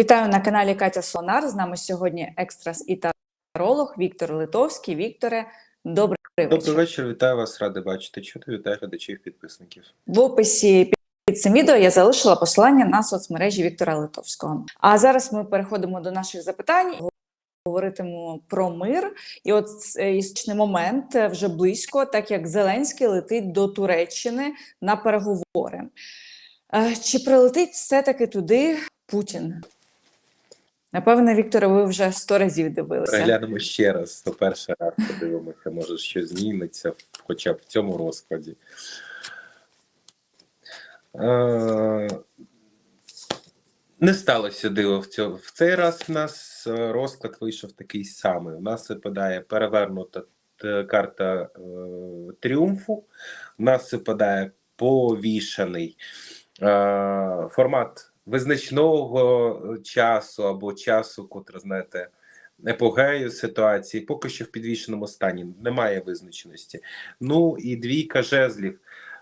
Вітаю на каналі Катя Сонар. З нами сьогодні екстрас і таролог Віктор Литовський. Вікторе, добрий Добрий вечір. вечір, вітаю вас, радий бачити. Чути, вітаю глядачів підписників. В описі під цим відео я залишила посилання на соцмережі Віктора Литовського. А зараз ми переходимо до наших запитань. Говоритимемо про мир, і от цей історичний момент е, вже близько, так як Зеленський летить до Туреччини на переговори. Е, Чи прилетить все-таки туди Путін? Напевне, Вікторе, ви вже сто разів дивилися. Переглянемо ще раз. То перший раз подивимося, може щось зміниться, хоча б в цьому розкладі. Е, Не сталося диво в цьому. В цей раз в нас е, розклад вийшов такий самий. У нас випадає перевернута е, карта е, тріумфу, у нас випадає повішаний е, формат визначного часу або часу, котре, знаєте, епогею ситуації, поки що в підвішеному стані немає визначеності. Ну і двійка жезлів.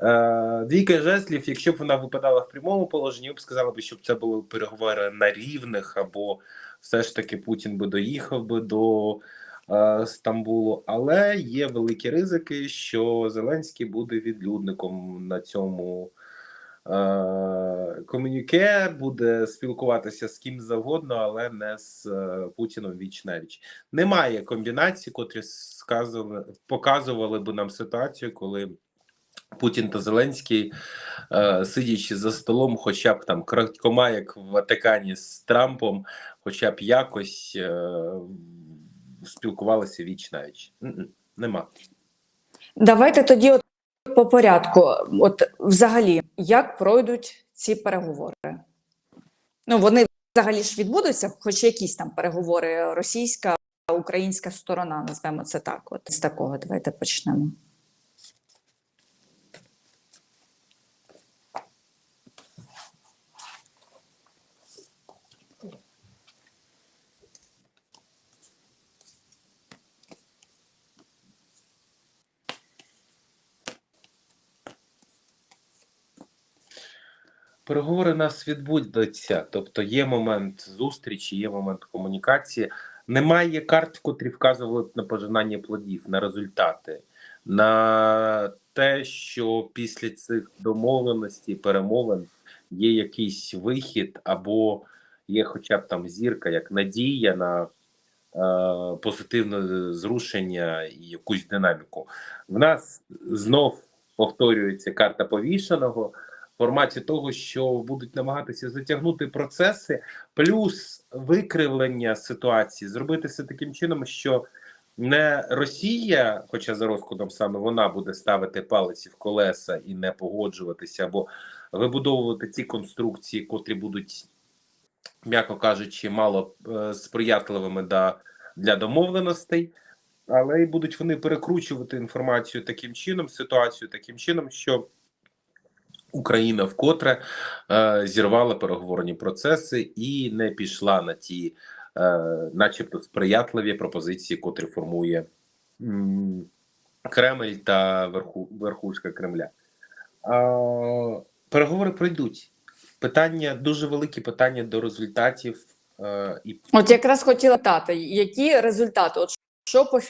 Е, Двійка жезлів, якщо б вона випадала в прямому положенні, я б сказала б, щоб це були переговори на рівних, або все ж таки Путін би доїхав би до е, Стамбулу. Але є великі ризики, що Зеленський буде відлюдником на цьому е, комюніке, буде спілкуватися з ким завгодно, але не з е, Путіном віч на віч. Немає комбінацій, котрі сказували, показували би нам ситуацію, коли. Путін та Зеленський, е, сидячи за столом, хоча б там крадькома, як в Ватикані з Трампом, хоча б якось е, спілкувалися віч на віч. Нема. Давайте тоді от по порядку. От взагалі, як пройдуть ці переговори? Ну, вони взагалі ж відбудуться, хоч якісь там переговори російська, українська сторона, назвемо це так. От з такого давайте почнемо. Переговори у нас відбудуться, тобто є момент зустрічі, є момент комунікації. Немає карт, котрі вказували на пожинання плодів, на результати, на те, що після цих домовленостей, перемовин є якийсь вихід, або є хоча б там зірка, як надія на е, позитивне зрушення і якусь динаміку. В нас знов повторюється карта повішеного в форматі того, що будуть намагатися затягнути процеси, плюс викривлення ситуації, зробити все таким чином, що не Росія, хоча за розкладом саме вона буде ставити палиці в колеса і не погоджуватися, або вибудовувати ті конструкції, котрі будуть, м'яко кажучи, мало е, сприятливими да, для домовленостей. Але й будуть вони перекручувати інформацію таким чином, ситуацію таким чином, що Україна вкотре е, зірвала переговорні процеси і не пішла на ті, е, начебто, сприятливі пропозиції, котрі формує м, Кремль та верху, верхушка Кремля. Е, переговори пройдуть. Питання дуже великі питання до результатів е, і От якраз хотіла питати, які результати? От що по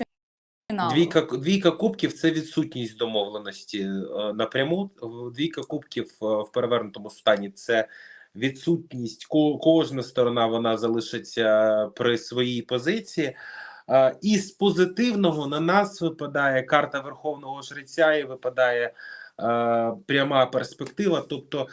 фіналу? Двійка, двійка кубків це відсутність домовленості е, напряму. Двійка кубків е, в перевернутому стані це відсутність. Ко- Кожна сторона вона залишиться при своїй позиції. Е, І з позитивного на нас випадає карта Верховного Жреця і випадає пряма перспектива. Тобто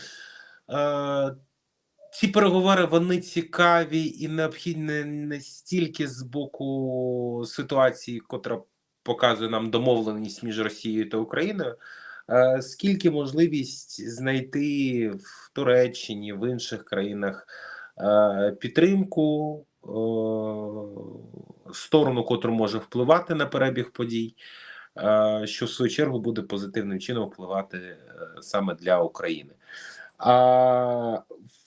ці переговори вони цікаві і необхідні не стільки з боку ситуації, котра показує нам домовленість між Росією та Україною, е, скільки можливість знайти в Туреччині, в інших країнах е, підтримку, е, сторону, котру може впливати на перебіг подій, що в свою чергу буде позитивним чином впливати саме для України. А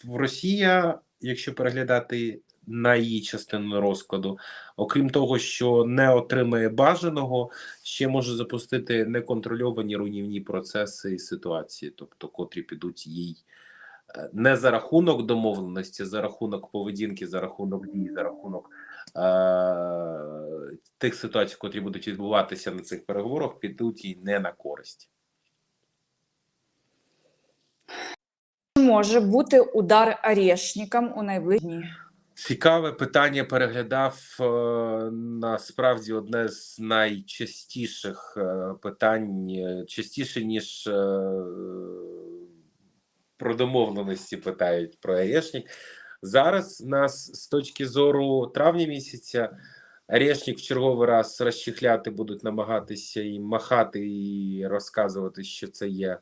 Росія, якщо переглядати на її частину розкладу, окрім того, що не отримає бажаного, ще може запустити неконтрольовані руйнівні процеси і ситуації, тобто котрі підуть їй е, не за рахунок домовленості, за рахунок поведінки, за рахунок дій, за рахунок е- тих ситуацій, котрі будуть відбуватися на цих переговорах, підуть їй не на користь. Може бути удар орешникам у найближчі? Цікаве питання переглядав е, насправді одне з найчастіших е, питань, частіше ніж е, про домовленості питають про Арешник. Зараз нас з точки зору травня місяця Арешник в черговий раз розчехляти будуть намагатися і махати, і розказувати, що це є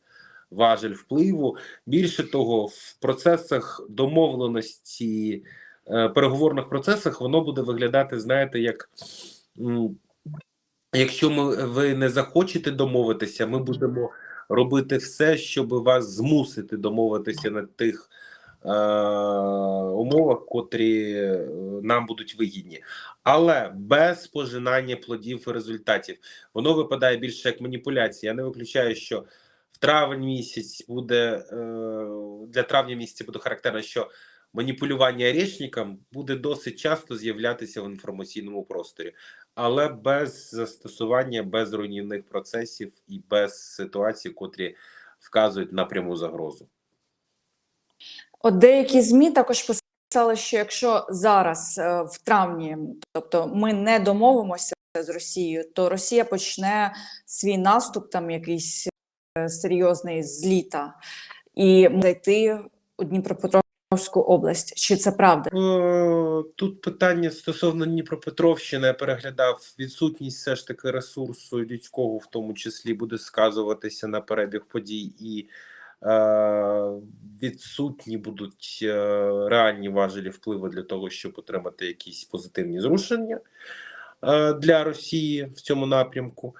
важель впливу. Більше того, в процесах домовленості переговорних процесах воно буде виглядати, знаєте, як якщо ми ви не захочете домовитися, ми будемо робити все, щоб вас змусити домовитися на тих е, умовах, котрі е, нам будуть вигідні, але без пожинання плодів і результатів. Воно випадає більше як маніпуляція. Я не виключаю, що в травень місяць буде е, для травня місяця буде характерно, що маніпулювання речником буде досить часто з'являтися в інформаційному просторі, але без застосування, без руйнівних процесів і без ситуацій, котрі вказують на пряму загрозу. От деякі ЗМІ також писали, що якщо зараз е, в травні, тобто ми не домовимося з Росією, то Росія почне свій наступ, там якийсь е, серйозний з літа, і зайти у Дніпропетровську область. Чи це правда? Е, Тут питання стосовно Дніпропетровщини я переглядав відсутність все ж таки ресурсу людського, в тому числі буде сказуватися на перебіг подій, і е, відсутні будуть е, реальні важелі впливу для того, щоб отримати якісь позитивні зрушення для Росії в цьому напрямку.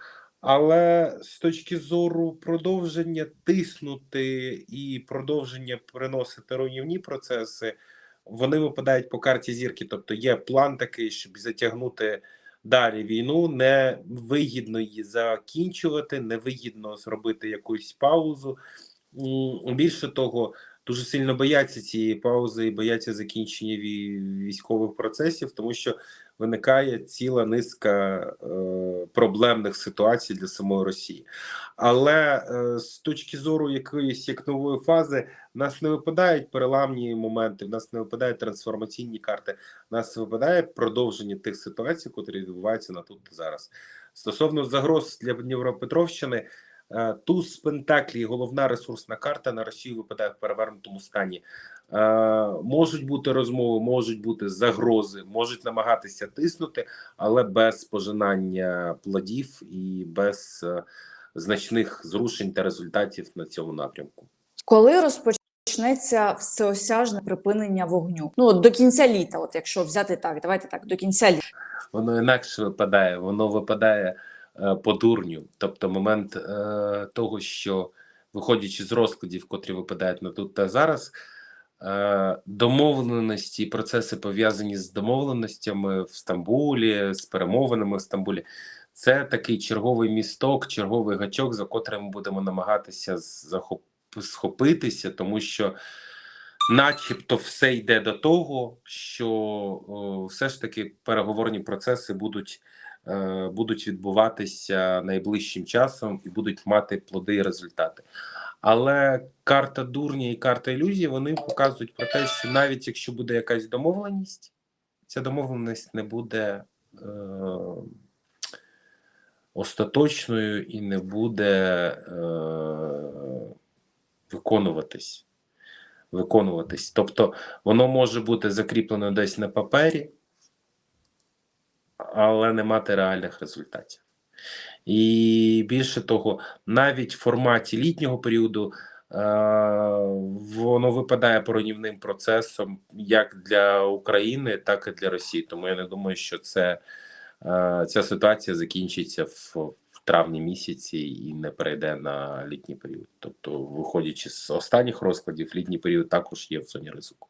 Але з точки зору продовження тиснути і продовження приносити руйнівні процеси, вони випадають по карті зірки. Тобто є план такий, щоб затягнути далі війну, не вигідно її закінчувати, не вигідно зробити якусь паузу. Більше того, дуже сильно бояться цієї паузи і бояться закінчення військових процесів, тому що виникає ціла низка е, проблемних ситуацій для самої Росії. Але е, з точки зору якоїсь як нової фази, в нас не випадають переламні моменти, в нас не випадають трансформаційні карти, в нас випадає продовження тих ситуацій, котрі відбуваються на тут зараз. Стосовно загроз для Дніпропетровщини, туз Пентаклі, головна ресурсна карта на Росію випадає в перевернутому стані. Е, можуть бути розмови, можуть бути загрози, можуть намагатися тиснути, але без пожинання плодів і без е, значних зрушень та результатів на цьому напрямку. Коли розпочнеться всеосяжне припинення вогню? Ну до кінця літа, от якщо взяти так, давайте так, до кінця літа. Воно інакше випадає, воно випадає е, по дурню. Тобто, момент е, того, що виходячи з розкладів, котрі випадають на тут та зараз, е, домовленості, процеси пов'язані з домовленостями в Стамбулі, з перемовинами в Стамбулі. Це такий черговий місток, черговий гачок, за котрим ми будемо намагатися захоп... схопитися, тому що, начебто, все йде до того, що о, все ж таки переговорні процеси будуть, е, будуть відбуватися найближчим часом і будуть мати плоди і результати. Але карта дурня і карта ілюзії вони показують про те, що навіть якщо буде якась домовленість, ця домовленість не буде. Е, остаточною і не буде е, виконуватись. Виконуватись. Тобто воно може бути закріплено десь на папері, але не мати реальних результатів. І більше того, навіть в форматі літнього періоду е, воно випадає поруйнівним процесом як для України, так і для Росії. Тому я не думаю, що це е, ця ситуація закінчиться в, в травні місяці і не перейде на літній період. Тобто, виходячи з останніх розкладів, літній період також є в зоні ризику.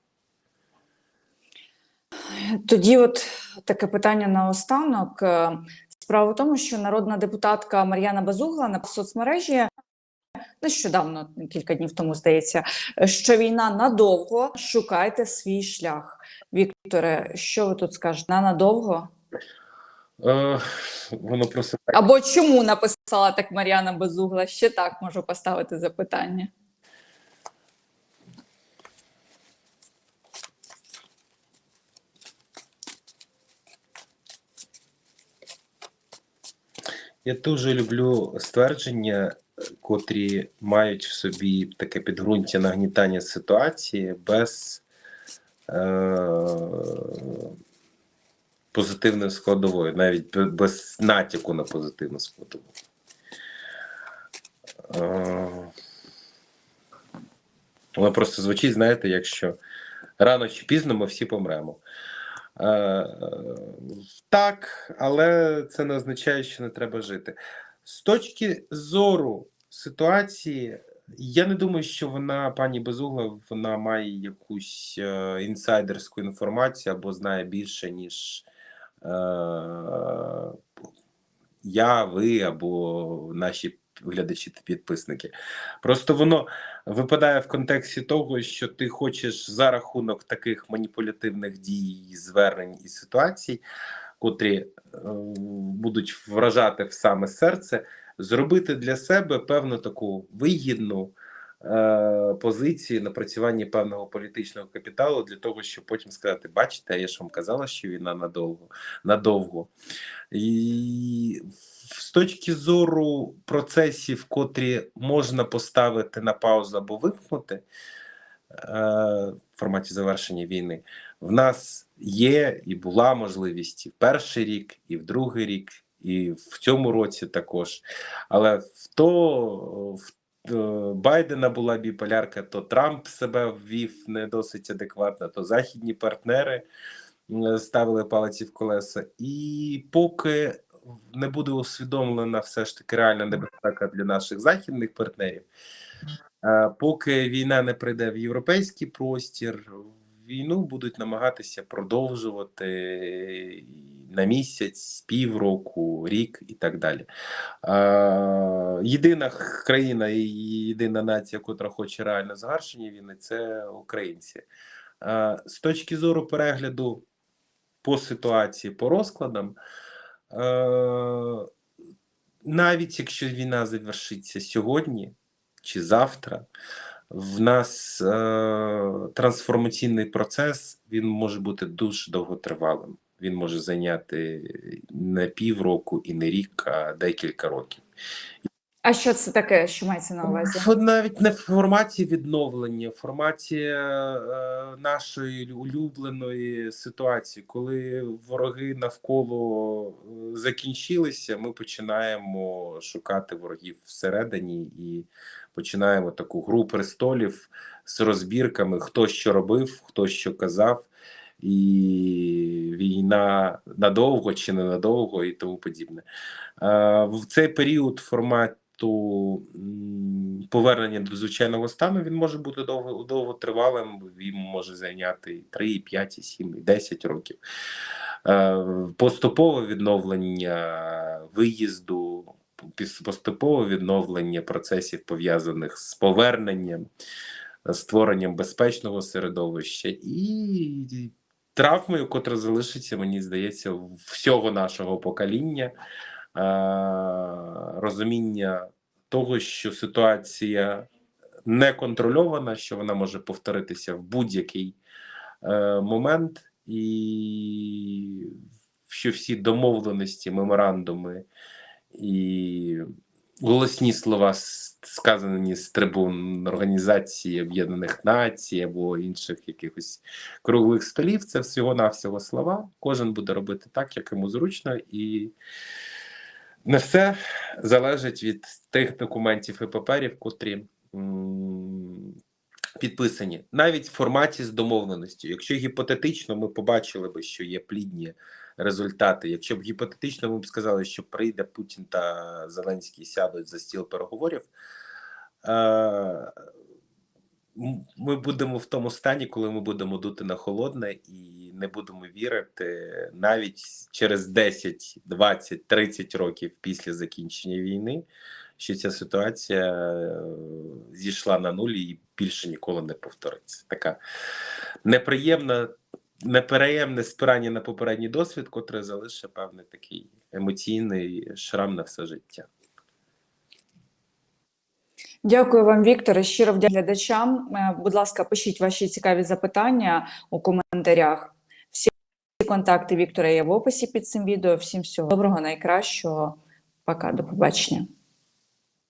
Тоді, от таке питання наостанок. Е, Справа в тому, що народна депутатка Мар'яна Базугла на соцмережі нещодавно, кілька днів тому здається, що війна надовго шукайте свій шлях. Вікторе, що ви тут скажете? На надовго? Е, воно просто. Або чому написала так Мар'яна Безугла? Ще так можу поставити запитання. Я дуже люблю ствердження, котрі мають в собі таке підґрунтя нагнітання ситуації без е- позитивної складової, навіть без натяку на позитивну складову. Е- Воно просто звучить, знаєте, якщо рано чи пізно ми всі помремо. Е, так, але це не означає, що не треба жити. З точки зору ситуації, я не думаю, що вона, пані Безугла, вона має якусь е, інсайдерську інформацію або знає більше, ніж е, я, ви або наші глядачі та підписники. Просто воно випадає в контексті того, що ти хочеш за рахунок таких маніпулятивних дій, звернень і ситуацій, котрі е, будуть вражати в саме серце, зробити для себе певну таку вигідну е, позицію напрацювання певного політичного капіталу для того, щоб потім сказати: бачите, я ж вам казала, що війна надовго надовго. І з точки зору процесів, котрі можна поставити на паузу або вимкнути е, в форматі завершення війни, в нас є і була можливість і в перший рік, і в другий рік, і в цьому році також. Але в то в Байдена була біполярка, то Трамп себе ввів не досить адекватно, то західні партнери ставили палиці в колеса. І поки не буде усвідомлена все ж таки реальна небезпека для наших західних партнерів, е, поки війна не прийде в європейський простір, війну будуть намагатися продовжувати на місяць, півроку, рік і так далі. Єдина країна і єдина нація, котра хоче реально завершення війни, це українці. З точки зору перегляду по ситуації, по розкладам, навіть якщо війна завершиться сьогодні чи завтра, в нас е, трансформаційний процес він може бути дуже довготривалим. Він може зайняти не півроку і не рік, а декілька років. А що це таке, що мається на увазі? Навіть не в форматі відновлення, в форматі е, нашої улюбленої ситуації, коли вороги навколо е, закінчилися, ми починаємо шукати ворогів всередині і починаємо таку гру престолів з розбірками, хто що робив, хто що казав, і війна надовго чи не надовго, і тому подібне. Е, В цей період формат то повернення до звичайного стану він може бути довго довготривалим, він може зайняти і 3, 5, і 7, і 10 років. Е, Поступове відновлення виїзду, поступове відновлення процесів пов'язаних з поверненням, створенням безпечного середовища і травмою, котра залишиться, мені здається, всього нашого покоління розуміння того, що ситуація не контрольована, що вона може повторитися в будь-який е, момент, і що всі домовленості, меморандуми і голосні слова, сказані з трибун Організації Об'єднаних Націй або інших якихось круглих столів, це всього-навсього слова. Кожен буде робити так, як йому зручно, і не все залежить від тих документів і паперів, котрі підписані, навіть в форматі з домовленістю. Якщо гіпотетично ми побачили би, що є плідні результати, якщо б гіпотетично ми б сказали, що прийде Путін та Зеленський сядуть за стіл переговорів. Е, ми будемо в тому стані, коли ми будемо дути на холодне і не будемо вірити навіть через 10, 20, 30 років після закінчення війни, що ця ситуація е, зійшла на нуль і більше ніколи не повториться. Така неприємна, неприємне спирання на попередній досвід, котре залишить певний такий емоційний шрам на все життя. Дякую вам, Вікторе. Щиро вдячна глядачам. Е, Будь ласка, пишіть ваші цікаві запитання у коментарях. Всі контакти Віктора є в описі під цим відео. Всім всього доброго, найкращого. Пока, до побачення.